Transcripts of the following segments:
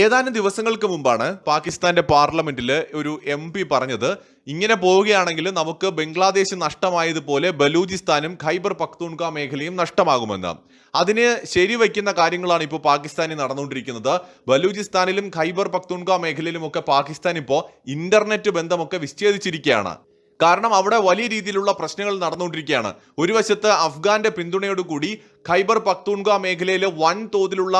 ഏതാനും ദിവസങ്ങൾക്ക് മുമ്പാണ് പാകിസ്ഥാന്റെ പാർലമെന്റിൽ ഒരു എം പി പറഞ്ഞത് ഇങ്ങനെ പോവുകയാണെങ്കിൽ നമുക്ക് ബംഗ്ലാദേശ് നഷ്ടമായതുപോലെ ബലൂചിസ്ഥാനും ഖൈബർ പക്തൂൺക മേഖലയും നഷ്ടമാകുമെന്ന്. അതിന് ശരിവയ്ക്കുന്ന കാര്യങ്ങളാണ് ഇപ്പോൾ പാകിസ്ഥാനിൽ നടന്നുകൊണ്ടിരിക്കുന്നത്. ബലൂചിസ്ഥാനിലും ഖൈബർ പക്തൂൺക മേഖലയിലും ഒക്കെ പാകിസ്ഥാൻ ഇപ്പോൾ ഇന്റർനെറ്റ് ബന്ധമൊക്കെ വിച്ഛേദിച്ചിരിക്കുകയാണ്. കാരണം അവിടെ വലിയ രീതിയിലുള്ള പ്രശ്നങ്ങൾ നടന്നുകൊണ്ടിരിക്കുകയാണ്. ഒരു വശത്ത് അഫ്ഗാന്റെ പിന്തുണയോടുകൂടി ഖൈബർ പക്തൂൺഗ മേഖലയിൽ വൻ തോതിലുള്ള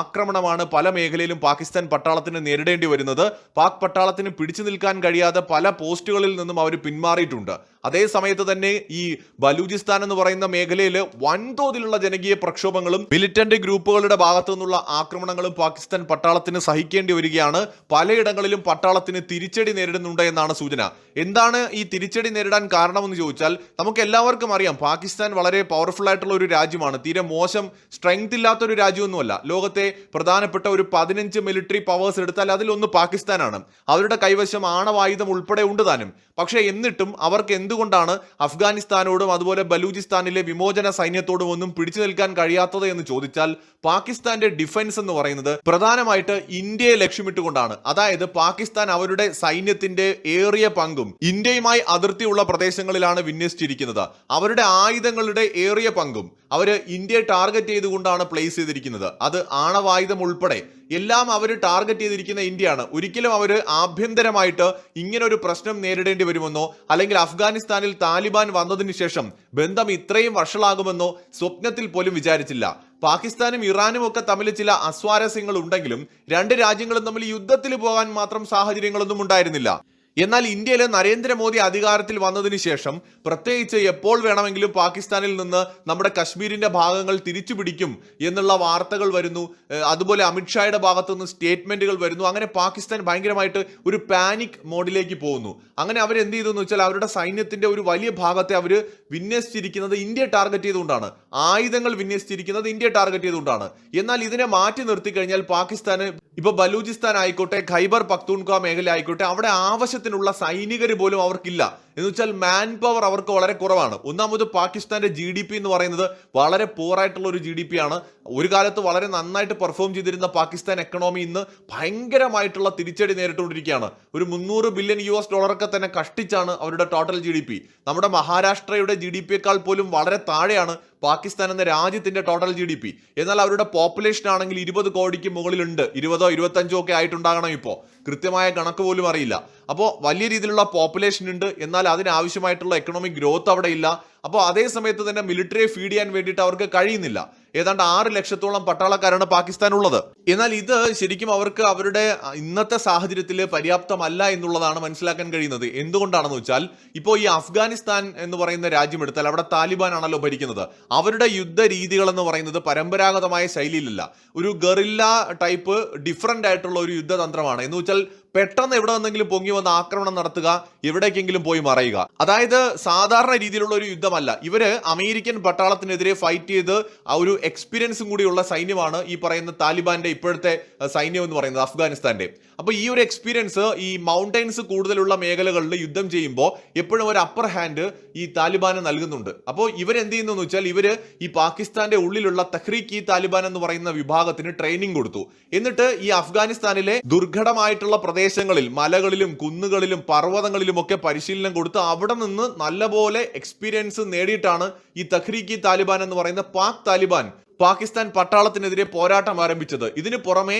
ആക്രമണമാണ് പല മേഖലയിലും പാകിസ്ഥാൻ പട്ടാളത്തിന് നേരിടേണ്ടി വരുന്നത്. പാക് പട്ടാളത്തിന് പിടിച്ചു നിൽക്കാൻ കഴിയാതെ പല പോസ്റ്റുകളിൽ നിന്നും അവർ പിന്മാറിയിട്ടുണ്ട്. അതേ സമയത്ത് തന്നെ ഈ ബലൂചിസ്ഥാൻ എന്ന് പറയുന്ന മേഖലയിൽ വൻതോതിലുള്ള ജനകീയ പ്രക്ഷോഭങ്ങളും മിലിറ്റന്റ് ഗ്രൂപ്പുകളുടെ ഭാഗത്തു നിന്നുള്ള ആക്രമണങ്ങളും പാകിസ്ഥാൻ പട്ടാളത്തിന് സഹിക്കേണ്ടി വരികയാണ്. പലയിടങ്ങളിലും പട്ടാളത്തിന് തിരിച്ചടി നേരിടുന്നുണ്ട് എന്നാണ് സൂചന. എന്താണ് ഈ തിരിച്ചടി നേരിടാൻ കാരണമെന്ന് ചോദിച്ചാൽ നമുക്ക് എല്ലാവർക്കും അറിയാം പാകിസ്ഥാൻ വളരെ പവർഫുൾ ആയിട്ടുള്ള ഒരു രാജ്യമാണ്. തീരെ മോശം സ്ട്രെങ്ത് ഇല്ലാത്ത ഒരു രാജ്യമൊന്നുമല്ല. ലോകത്തെ പ്രധാനപ്പെട്ട ഒരു പതിനഞ്ച് മിലിറ്ററി പവേഴ്സ് എടുത്താൽ അതിലൊന്ന് പാകിസ്ഥാനാണ്. അവരുടെ കൈവശം ആണവായുധം ഉൾപ്പെടെ ഉണ്ട് താനും. പക്ഷേ എന്നിട്ടും അവർക്ക് എന്തുകൊണ്ടാണ് അഫ്ഗാനിസ്ഥാനോടും അതുപോലെ ബലൂചിസ്ഥാനിലെ വിമോചന സൈന്യത്തോടും ഒന്നും പിടിച്ചു നിൽക്കാൻ കഴിയാത്തത് എന്ന് ചോദിച്ചാൽ പാകിസ്ഥാന്റെ ഡിഫൻസ് എന്ന് പറയുന്നത് പ്രധാനമായിട്ട് ഇന്ത്യയെ ലക്ഷ്യമിട്ടുകൊണ്ടാണ്. അതായത് പാകിസ്ഥാൻ അവരുടെ സൈന്യത്തിന്റെ ഏറിയ പങ്കും ഇന്ത്യയുമായി അതിർത്തിയുള്ള പ്രദേശങ്ങളിലാണ് വിന്യസിച്ചിരിക്കുന്നത്. അവരുടെ ആയുധങ്ങളുടെ ഏറിയ പങ്കും അവർ ഇന്ത്യയെ ടാർഗറ്റ് ചെയ്തുകൊണ്ടാണ് പ്ലേസ് ചെയ്തിരിക്കുന്നത്. അത് ആണവായുധം ഉൾപ്പെടെ എല്ലാം അവർ ടാർഗറ്റ് ചെയ്തിരിക്കുന്ന ഇന്ത്യയാണ്. ഒരിക്കലും അവർ ആഭ്യന്തരമായിട്ട് ഇങ്ങനെ ഒരു പ്രശ്നം നേരിടേണ്ടി വരുമെന്നോ അല്ലെങ്കിൽ അഫ്ഗാനിസ്ഥാനിൽ താലിബാൻ വന്നതിന് ശേഷം ബന്ധം ഇത്രയും വഷളാകുമെന്നോ സ്വപ്നത്തിൽ പോലും വിചാരിച്ചില്ല. പാകിസ്ഥാനും ഇറാനും ഒക്കെ തമ്മിൽ ചില അസ്വാരസ്യങ്ങൾ ഉണ്ടെങ്കിലും രണ്ട് രാജ്യങ്ങളും തമ്മിൽ യുദ്ധത്തിൽ പോകാൻ മാത്രം സാഹചര്യങ്ങളൊന്നും ഉണ്ടായിരുന്നില്ല. എന്നാൽ ഇന്ത്യയിൽ നരേന്ദ്രമോദി അധികാരത്തിൽ വന്നതിന് ശേഷം പ്രത്യേകിച്ച് എപ്പോൾ വേണമെങ്കിലും പാകിസ്ഥാനിൽ നിന്ന് നമ്മുടെ കശ്മീരിന്റെ ഭാഗങ്ങൾ തിരിച്ചു പിടിക്കും എന്നുള്ള വാർത്തകൾ വരുന്നു. അതുപോലെ അമിത്ഷായുടെ ഭാഗത്തു നിന്ന് സ്റ്റേറ്റ്മെന്റുകൾ വരുന്നു. അങ്ങനെ പാകിസ്ഥാൻ ഭയങ്കരമായിട്ട് ഒരു പാനിക് മോഡിലേക്ക് പോകുന്നു. അങ്ങനെ അവർ എന്ത് ചെയ്തു എന്ന് വെച്ചാൽ അവരുടെ സൈന്യത്തിന്റെ ഒരു വലിയ ഭാഗത്തെ അവർ വിന്യസിച്ചിരിക്കുന്നത് ഇന്ത്യ ടാർഗറ്റ് ചെയ്തുകൊണ്ടാണ്. ആയുധങ്ങൾ വിന്യസിച്ചിരിക്കുന്നത് ഇന്ത്യ ടാർഗറ്റ് ചെയ്തുകൊണ്ടാണ്. എന്നാൽ ഇതിനെ മാറ്റി നിർത്തി കഴിഞ്ഞാൽ പാകിസ്ഥാന് ഇപ്പൊ ബലൂചിസ്ഥാൻ ആയിക്കോട്ടെ ഖൈബർ പക്തൂൺക മേഖല ആയിക്കോട്ടെ അവിടെ ആവശ്യത്തിനുള്ള സൈനികർ പോലും അവർക്കില്ല. എന്ന് വെച്ചാൽ മാൻ പവർ അവർക്ക് വളരെ കുറവാണ്. ഒന്നാമത് പാകിസ്ഥാന്റെ ജി ഡി പി എന്ന് പറയുന്നത് വളരെ പോറായിട്ടുള്ള ഒരു ജി ഡി പി ആണ്. ഒരു കാലത്ത് വളരെ നന്നായിട്ട് പെർഫോം ചെയ്തിരുന്ന പാകിസ്ഥാൻ എക്കണോമി ഇന്ന് ഭയങ്കരമായിട്ടുള്ള തിരിച്ചടി നേരിട്ടുകൊണ്ടിരിക്കുകയാണ്. ഒരു മുന്നൂറ് ബില്യൺ യു എസ് ഡോളറൊക്കെ തന്നെ കഷ്ടിച്ചാണ് അവരുടെ ടോട്ടൽ ജി ഡി പി നമ്മുടെ മഹാരാഷ്ട്രയുടെ ജി ഡി പിയേക്കാൾ പോലും വളരെ താഴെയാണ് പാകിസ്ഥാൻ എന്ന രാജ്യത്തിന്റെ ടോട്ടൽ ജി ഡി പി എന്നാൽ അവരുടെ പോപ്പുലേഷൻ ആണെങ്കിൽ ഇരുപത് കോടിക്ക് മുകളിലുണ്ട്. ഇരുപതോ ഇരുപത്തഞ്ചോ ഒക്കെ ആയിട്ടുണ്ടാകണം ഇപ്പോൾ. കൃത്യമായ കണക്ക് പോലും അറിയില്ല. അപ്പോൾ വലിയ രീതിയിലുള്ള പോപ്പുലേഷൻ ഉണ്ട്. എന്നാൽ അതിനാവശ്യമായിട്ടുള്ള എക്കണോമിക് ഗ്രോത്ത് അവിടെ ഇല്ല. അപ്പോൾ അതേ സമയത്ത് തന്നെ മിലിറ്ററിയെ ഫീഡ് ചെയ്യാൻ വേണ്ടിയിട്ട് അവർക്ക് കഴിയുന്നില്ല. ഏതാണ്ട് ആറ് ലക്ഷത്തോളം പട്ടാളക്കാരാണ് പാകിസ്ഥാൻ ഉള്ളത് എന്നാൽ ഇത് ശരിക്കും അവർക്ക് അവരുടെ ഇന്നത്തെ സാഹചര്യത്തിൽ പര്യാപ്തമല്ല എന്നുള്ളതാണ് മനസ്സിലാക്കാൻ കഴിയുന്നത്. എന്തുകൊണ്ടാണെന്ന് വെച്ചാൽ ഇപ്പോൾ ഈ അഫ്ഗാനിസ്ഥാൻ എന്ന് പറയുന്ന രാജ്യമെടുത്താൽ അവിടെ താലിബാൻ ആണല്ലോ ഭരിക്കുന്നത്. അവരുടെ യുദ്ധ രീതികൾ എന്ന് പറയുന്നത് പരമ്പരാഗതമായ ശൈലിയിലല്ല. ഒരു ഗറില്ല ടൈപ്പ് ഡിഫറന്റ് ആയിട്ടുള്ള ഒരു യുദ്ധതന്ത്രമാണ്. എന്ന് വെച്ചാൽ പെട്ടെന്ന് എവിടെ നിന്നെങ്കിലും പൊങ്ങി വന്ന് ആക്രമണം നടത്തുക എവിടേക്കെങ്കിലും പോയി മറയുക. അതായത് സാധാരണ രീതിയിലുള്ള ഒരു യുദ്ധമല്ല ഇവർ അമേരിക്കൻ പട്ടാളത്തിനെതിരെ ഫൈറ്റ് ചെയ്ത് ആ ഒരു എക്സ്പീരിയൻസും കൂടിയുള്ള സൈന്യമാണ് ഈ പറയുന്ന താലിബാന്റെ ഇപ്പോഴത്തെ സൈന്യം എന്ന് പറയുന്നത് അഫ്ഗാനിസ്ഥാന്റെ. അപ്പൊ ഈ ഒരു എക്സ്പീരിയൻസ് ഈ മൗണ്ടൈൻസ് കൂടുതലുള്ള മേഖലകളിൽ യുദ്ധം ചെയ്യുമ്പോൾ എപ്പോഴും ഒരു അപ്പർ ഹാൻഡ് ഈ താലിബാന് നൽകുന്നുണ്ട്. അപ്പോൾ ഇവരെന്ത് ചെയ്യുന്നു എന്ന് വെച്ചാൽ ഇവർ ഈ പാകിസ്ഥാന്റെ ഉള്ളിലുള്ള തഹ്രീക്ക് ഈ താലിബാൻ എന്ന് പറയുന്ന വിഭാഗത്തിന് ട്രെയിനിങ് കൊടുത്തു. എന്നിട്ട് ഈ അഫ്ഗാനിസ്ഥാനിലെ ദുർഘടമായിട്ടുള്ള പ്രദേശങ്ങളിൽ മലകളിലും കുന്നുകളിലും പർവതങ്ങളിലും ഒക്കെ പരിശീലനം കൊടുത്ത് അവിടെ നിന്ന് നല്ലപോലെ എക്സ്പീരിയൻസ് നേടിയിട്ടാണ് ഈ തഹ്രീക്ക് താലിബാൻ എന്ന് പറയുന്ന പാക് താലിബാൻ പാകിസ്ഥാൻ പട്ടാളത്തിനെതിരെ പോരാട്ടം ആരംഭിച്ചത്. ഇതിന് പുറമെ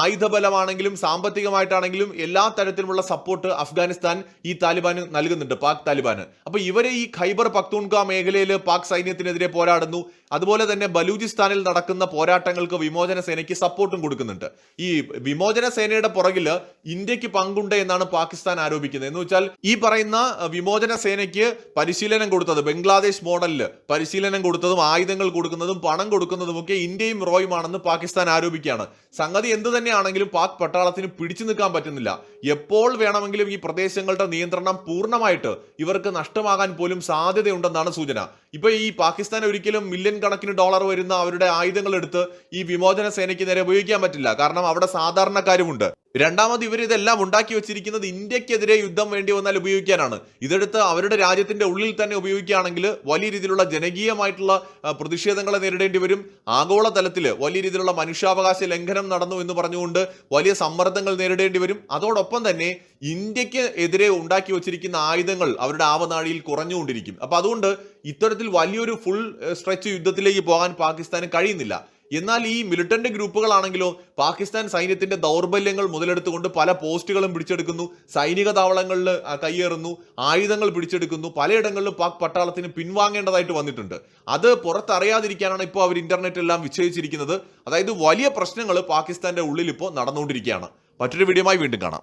ആയുധബലമാണെങ്കിലും സാമ്പത്തികമായിട്ടാണെങ്കിലും എല്ലാ തരത്തിലുമുള്ള സപ്പോർട്ട് അഫ്ഗാനിസ്ഥാൻ ഈ താലിബാന് നൽകുന്നുണ്ട് പാക് താലിബാന്. അപ്പൊ ഇവരെ ഈ ഖൈബർ പക്തൂൺക മേഖലയിൽ പാക് സൈന്യത്തിനെതിരെ പോരാടുന്നു. അതുപോലെ തന്നെ ബലൂചിസ്ഥാനിൽ നടക്കുന്ന പോരാട്ടങ്ങൾക്ക് വിമോചന സേനയ്ക്ക് സപ്പോർട്ടും കൊടുക്കുന്നുണ്ട്. ഈ വിമോചന സേനയുടെ പുറകിൽ ഇന്ത്യയ്ക്ക് പങ്കുണ്ട് എന്നാണ് പാകിസ്ഥാൻ ആരോപിക്കുന്നത്. എന്ന് വെച്ചാൽ ഈ പറയുന്ന വിമോചന സേനയ്ക്ക് പരിശീലനം കൊടുത്തത് ബംഗ്ലാദേശ് മോഡലിൽ പരിശീലനം കൊടുത്തതും ആയുധങ്ങൾ കൊടുക്കുന്നതും പണം കൊടുക്കുന്നതും ഒക്കെ ഇന്ത്യയും റോയുമാണെന്ന് പാകിസ്ഥാൻ ആരോപിക്കുകയാണ്. സംഗതി എന്ത് തന്നെയാണെങ്കിലും പാക് പട്ടാളത്തിന് പിടിച്ചു നിൽക്കാൻ പറ്റുന്നില്ല. എപ്പോൾ വേണമെങ്കിലും ഈ പ്രദേശങ്ങളുടെ നിയന്ത്രണം പൂർണമായിട്ട് ഇവർക്ക് നഷ്ടമാകാൻ പോലും സാധ്യതയുണ്ടെന്നാണ് സൂചന. ഇപ്പൊ ഈ പാകിസ്ഥാൻ ഒരിക്കലും മില്യൺ കണക്കിന് ഡോളർ വരുന്ന അവരുടെ ആയുധങ്ങൾ എടുത്ത് ഈ വിമോചന സേനയ്ക്ക് നേരെ ഉപയോഗിക്കാൻ പറ്റില്ല. കാരണം അവിടെ സാധാരണക്കാരുമുണ്ട്. രണ്ടാമത് ഇവർ ഇതെല്ലാം ഉണ്ടാക്കി വെച്ചിരിക്കുന്നത് ഇന്ത്യക്കെതിരെ യുദ്ധം വേണ്ടി വന്നാൽ ഉപയോഗിക്കാനാണ്. ഇതെടുത്ത് അവരുടെ രാജ്യത്തിന്റെ ഉള്ളിൽ തന്നെ ഉപയോഗിക്കുകയാണെങ്കിൽ വലിയ രീതിയിലുള്ള ജനകീയമായിട്ടുള്ള പ്രതിഷേധങ്ങളെ നേരിടേണ്ടി വരും. ആഗോള തലത്തിൽ വലിയ രീതിയിലുള്ള മനുഷ്യാവകാശ ലംഘനം നടന്നു എന്ന് പറഞ്ഞുകൊണ്ട് വലിയ സമ്മർദ്ദങ്ങൾ നേരിടേണ്ടി വരും. അതോടൊപ്പം തന്നെ ഇന്ത്യയ്ക്ക് എതിരെ ഉണ്ടാക്കി വെച്ചിരിക്കുന്ന ആയുധങ്ങൾ അവരുടെ ആവനാഴിയിൽ കുറഞ്ഞുകൊണ്ടിരിക്കും. അപ്പൊ അതുകൊണ്ട് ഇത്തരത്തിൽ വലിയൊരു ഫുൾ സ്ട്രെച്ച് യുദ്ധത്തിലേക്ക് പോകാൻ പാകിസ്ഥാന് കഴിയുന്നില്ല. എന്നാൽ ഈ മിലിറ്റന്റ് ഗ്രൂപ്പുകളാണെങ്കിലോ പാകിസ്ഥാൻ സൈന്യത്തിന്റെ ദൗർബല്യങ്ങൾ മുതലെടുത്തുകൊണ്ട് പല പോസ്റ്റുകളും പിടിച്ചെടുക്കുന്നു സൈനിക താവളങ്ങളിൽ കയ്യേറുന്നു ആയുധങ്ങൾ പിടിച്ചെടുക്കുന്നു പലയിടങ്ങളിലും പാക് പട്ടാളത്തിന് പിൻവാങ്ങേണ്ടതായിട്ട് വന്നിട്ടുണ്ട്. അത് പുറത്തറിയാതിരിക്കാനാണ് ഇപ്പോൾ അവർ ഇന്റർനെറ്റ് എല്ലാം വിച്ഛേദിച്ചിരിക്കുന്നത്. അതായത് വലിയ പ്രശ്നങ്ങൾ പാകിസ്ഥാന്റെ ഉള്ളിൽ ഇപ്പോൾ നടന്നുകൊണ്ടിരിക്കുകയാണ്. മറ്റൊരു വീഡിയോമായി വീണ്ടും കാണാം.